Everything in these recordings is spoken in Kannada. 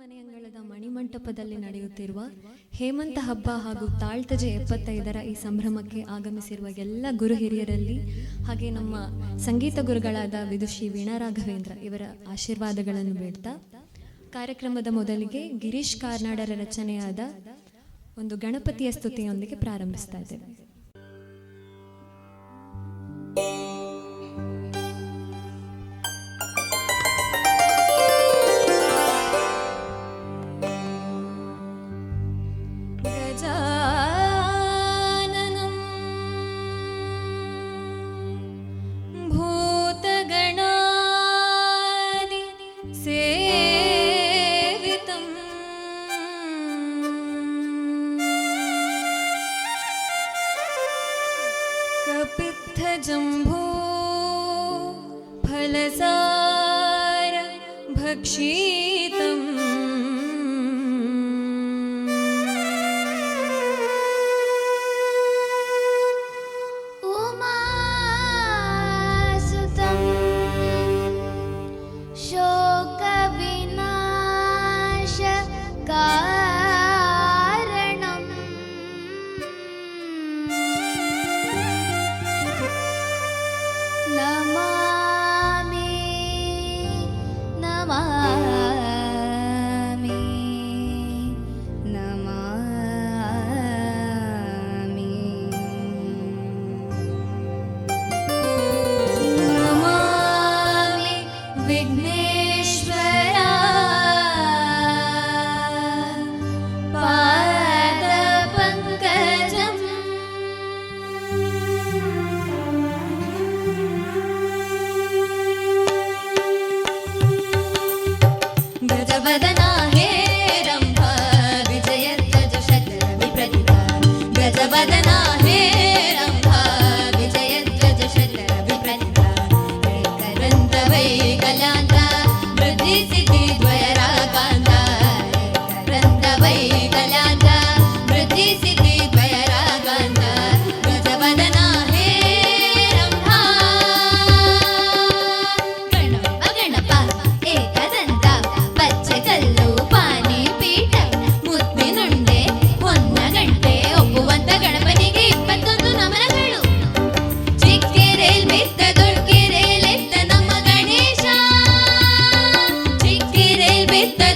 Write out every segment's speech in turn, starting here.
ಮನೆಯಂಗಳದ ಮಣಿಮಂಟಪದಲ್ಲಿ ನಡೆಯುತ್ತಿರುವ ಹೇಮಂತ ಹಬ್ಬ ಹಾಗೂ ತಾಳ್ತಜೆ ಎಪ್ಪತ್ತೈದರ ಈ ಸಂಭ್ರಮಕ್ಕೆ ಆಗಮಿಸಿರುವ ಎಲ್ಲ ಗುರು ಹಿರಿಯರಲ್ಲಿ ಹಾಗೆ ನಮ್ಮ ಸಂಗೀತ ಗುರುಗಳಾದ ವಿದುಷಿ ವೀಣಾ ರಾಘವೇಂದ್ರ ಇವರ ಆಶೀರ್ವಾದಗಳನ್ನು ಬೇಡ್ತಾ, ಕಾರ್ಯಕ್ರಮದ ಮೊದಲಿಗೆ ಗಿರೀಶ್ ಕಾರ್ನಾಡರ ರಚನೆಯಾದ ಒಂದು ಗಣಪತಿಯ ಸ್ತುತಿಯೊಂದಿಗೆ ಪ್ರಾರಂಭಿಸ್ತಾ ಇದ್ದೇವೆ. जम्भू फलसार भक्षी। But then ahorita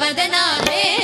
वदनारे